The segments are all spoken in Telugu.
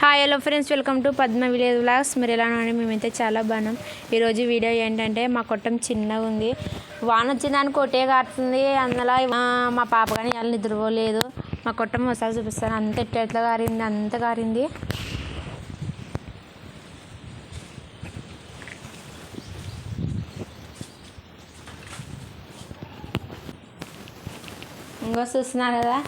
Hi hello friends welcome to Padma village vlogs మీరు ఎలా ఉన్నారు? మేమైతే చాలా బాగున్నాం. ఈరోజు వీడియో ఏంటంటే మా కొట్టం చిన్నగా ఉంది. వాన వచ్చిందానికి కొట్టే కారుతుంది. అందులో మా పాప కానీ వాళ్ళు నిద్రపోలేదు. మా కొట్టం ఒకసారి చూపిస్తాను. అంత ఎట్లా కారింది అంత కారింది. ఇంకో చూస్తున్నారు కదా?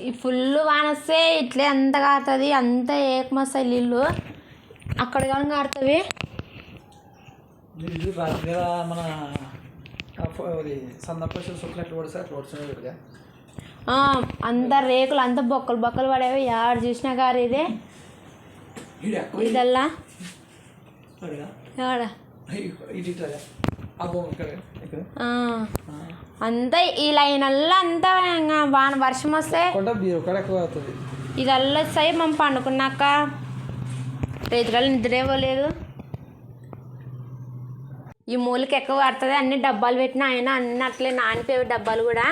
ఈ ఫుల్ వాన వస్తే ఇట్లే అంత కారుతుంది అంత ఏకమస్తాయి నీళ్ళు అక్కడ కానీ కారుతుంది ఇది రాత్రి కదా మన ఆ ఫో- అది సన్నపశు శుక్ల ఎట్లా పడితే అట్లా పడుతున్నాయి వీడిగా ఆ, అంత రేకులు అంత బొక్కలు బొక్కలు పడేవి యాడ చూసినా కారు ఇదే ఇది ఎక్కువ ఇదల్లా పడిగా అంతా ఈ లైన్ అల్లా అంతా ఇంకా వాన వర్షం వస్తే ఇదల్లా వస్తాయి మనం పండుకున్నాక. రైతుగాళ్ళు నిద్రేపోలేదు ఈ మూలకి ఎక్కువ పడుతుంది అన్ని డబ్బాలు పెట్టిన ఆయన అన్ని అట్లే నానిపోయేవి డబ్బాలు కూడా.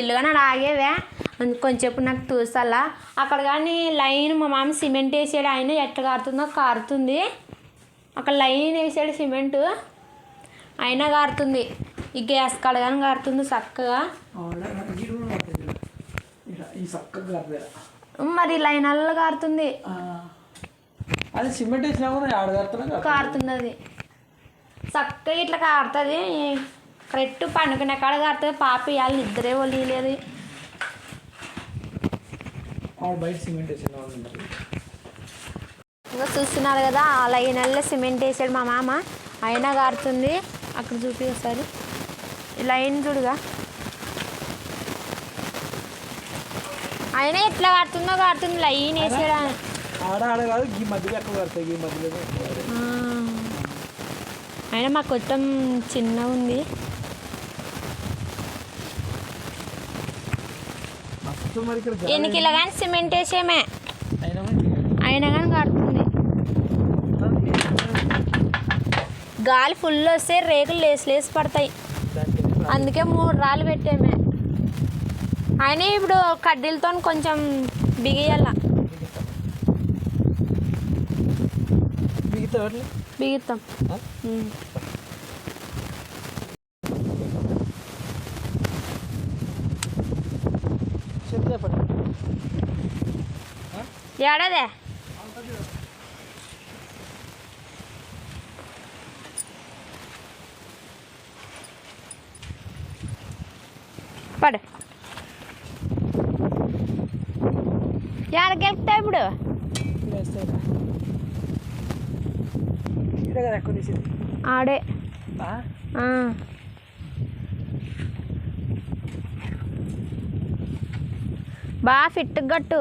ఇల్లుగా నాడు ఆగేవే. కొంచెంసేపు నాకు చూసాలా అక్కడ కానీ లైన్ మా మామ సిమెంట్ వేసాడు ఆయన ఎట్లా కారుతుందో కారుతుంది. అక్కడ లైన్ వేసాడు సిమెంట్. అయినా కారుతుంది. ఈ గ్యాస్ కాడ కానీ కారుతుంది చక్కగా ఈ మరి లైన్ అల్ల కారుతుంది. అది సిమెంట్ వేసినా కూడా ఆడగలుగుతున్నా కారుతుంది అది చక్కగా ఇట్లా కారుతుంది. కరెక్ట్ పండుకునే కాడ కారుతుంది. పాప ఇవాళ నిద్రే వదిలేదు బయట సిమెంట్ ఇంకా చూస్తున్నారు కదా ఆ అల్ల సిమెంట్ వేసాడు మా మామ. అయినా కారుతుంది. అక్కడ చూపి ఒకసారి ఈ లైన్ చూడుగా. అయినా ఎట్లా కారుతుందో కారుతుంది లైన్ వేసాడు ఆయన. అయినా మా కొట్టం చిన్న ఉంది. మస్తు మరి ఇక్కడ గాలి ఎన్నికి ఇలా కానీ సిమెంట్ వేసేమే అయినా అయినా కానీ కారుతుంది గాలి ఫుల్ వస్తే రేకులు లేసి లేసి పడతాయి. అందుకే మూడు రాళ్ళు పెట్టామే. అయినా ఇప్పుడు కడ్డీలతో కొంచెం బిగియాల. చెప్పండి. ఏడాదే? పడు. వెళ్తావు ఇప్పుడు? ఆడే. బాగా ఫిట్ గట్టు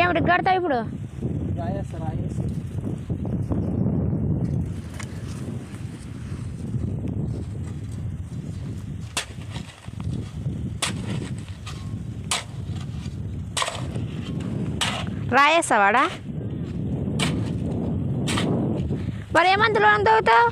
ఏమిటి కడతావు ఇప్పుడు? రాయేస్తావాడా మరి ఏమంతలో తవ్వుతావు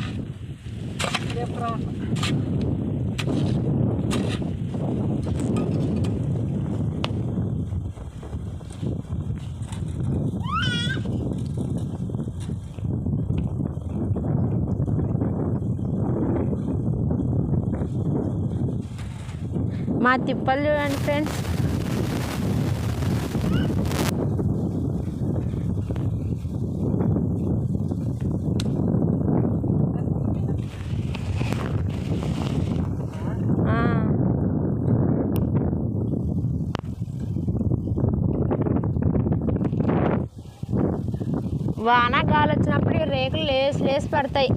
మా తిప్పలు చూడండి ఫ్రెండ్స్ ఆ. వాన గాలి వచ్చినప్పుడు ఈ రేకులు లేసి లేసి పడతాయి.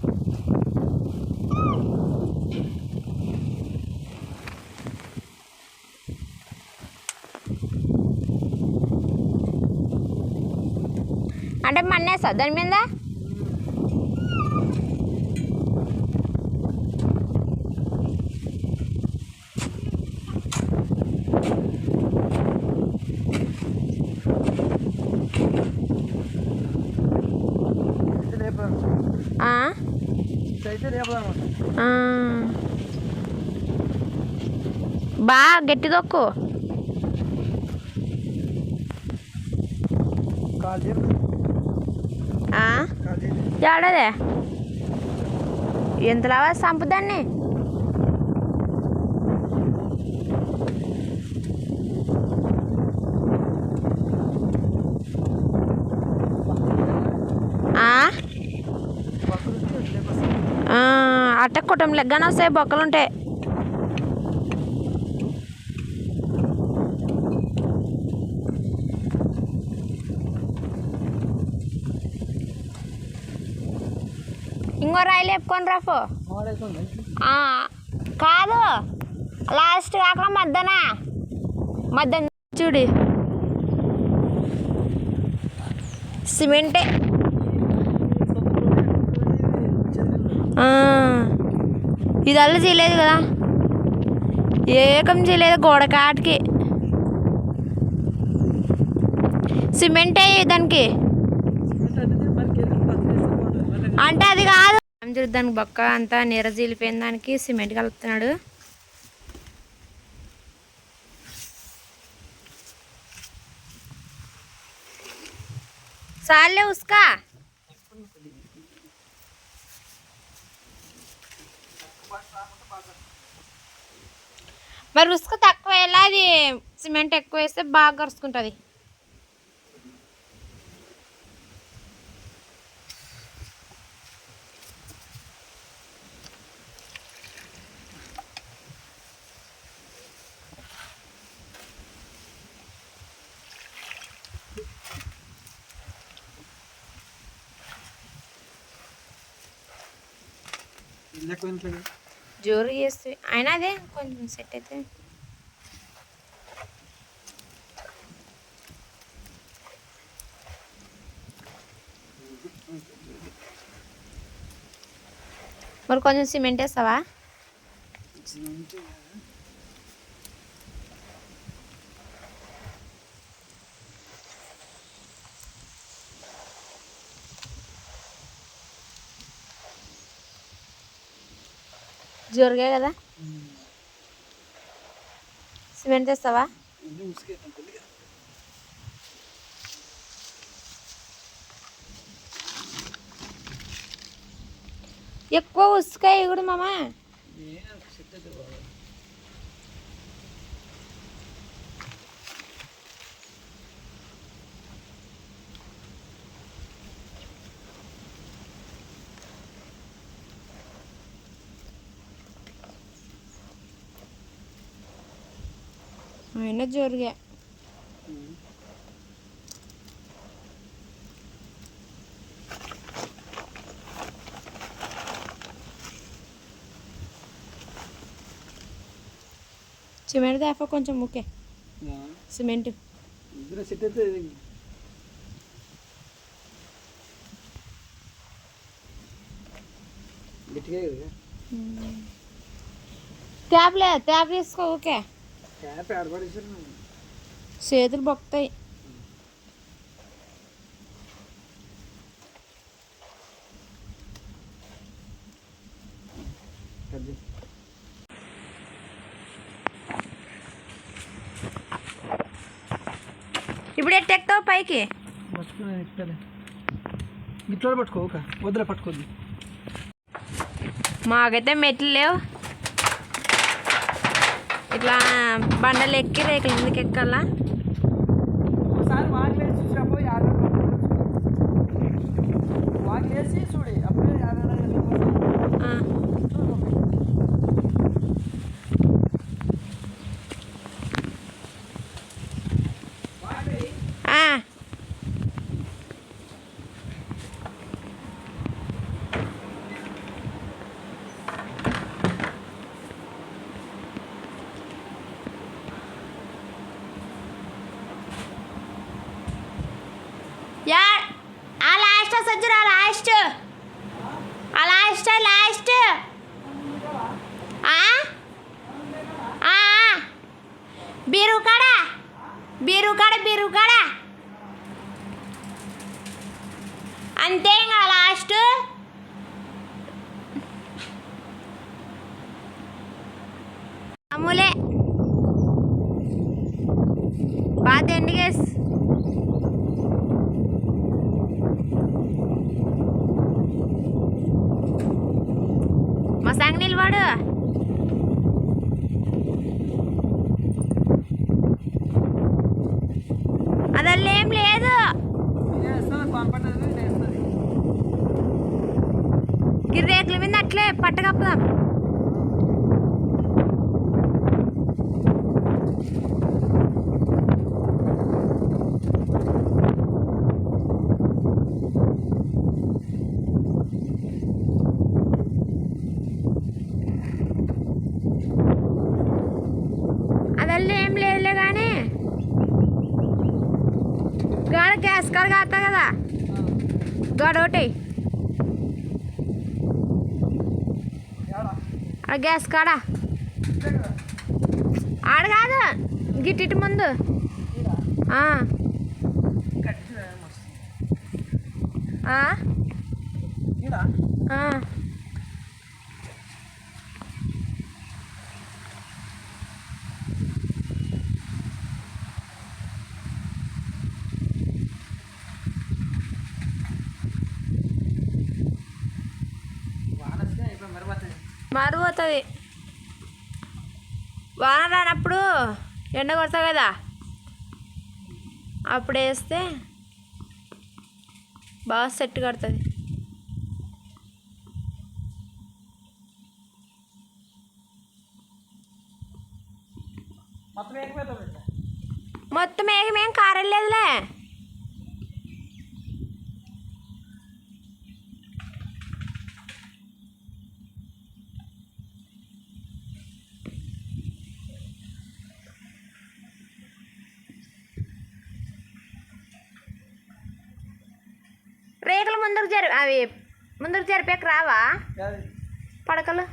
అంటే మన్నేస్తా దాని మీద? బా గట్టి చేయరు ఏడదే? ఎంతలావా సంపుదాన్ని ఆ? పక్కన లేకపోతే ఆ, అట్ట కుటుంబం లెగ్గానే వస్తాయి బొక్కలు ఉంటాయి ఇంకో రాయి లేపుకొని రాఫు కాదు. లాస్ట్ కాక మధ్యన. మధ్యన చూడు. సిమెంటే. ఆ, ఇది అల్ల చేయలేదు కదా. ఏకం చేయలేదు గోడ కాటికి. సిమెంటే దానికి. అంటే అది కాదు. చూడు దానికి బొక్క అంతా నీరజీలిపోయిన దానికి సిమెంట్ కలుపుతున్నాడు. సార్లే ఉస్కా. మరి ఉసుక తక్కువ వేయాలా అది? సిమెంట్ ఎక్కువ వేస్తే బాగా కరుచుకుంటుంది ఇల్లు ఎక్కువ ఇంట్లో జోరు చేస్తే అయినా అదే కొంచెం సెట్ అయితే. మరి కొంచెం సిమెంట్ వేస్తావా? జోరుగా కదా సిమెంట్ వేస్తావా ఎక్కువ ఉసుక కూడా మామా అయినా జోరుగా. సిమెంట్ దాఫా కొంచెం ఓకే సిమెంట్. లేదు ట్యాప్ తీసుకో ఓకే చేతులు బొక్కుతాయి అది ఇప్పుడు ఎట్టెక్తావు పైకి పట్టుకుని ఎక్కుతాలే ఇట్లా పట్టుకో ఒక వదిలే పట్టుకోద్ది మాకైతే మెట్లు లేవు ఇట్లా బండలు ఎక్కి రేకుల మీదకి ఎక్కాలా ఒకసారి వాకిలు వేసి చూసినప్పుడు యాభై వాకిలు వేసి చూడు అప్పుడే యాభై ఆ. ఆ. యా ఆ లాస్ట్ సజ్జరా లాస్ట్. ఆ లాస్ట్ లాస్ట్. ఆ? బీరుకాడ బీరుకాడ అంతే ఇంకా లాస్ట్. అమూలే బాగా తిండి గిర్రేకుల మీద అట్లే పట్టకప్పుదాం. అదల్లా ఏం లేదులే కానీ గాడ గ్యాస్ కాస్తా కదా. గాడ ఒకటి ఆ గ్యాస్ కాడ? ఆడ కాదు. గిట్టిటి ముందు. ఆ, కట్టి మస్తు ఆ, ఈడ ఆ. వాన వస్తే అయిపోయి మరిపోతుంది వాన రానప్పుడు ఎండ కొడతావు కదా. అప్పుడు వేస్తే బాగా సెట్ కడుతుంది. మొత్తం ఏగమేం కారలేదులే రేకులు ముందుకు జరి అవి ముందుకు జరిపాక రావా? పడకలు?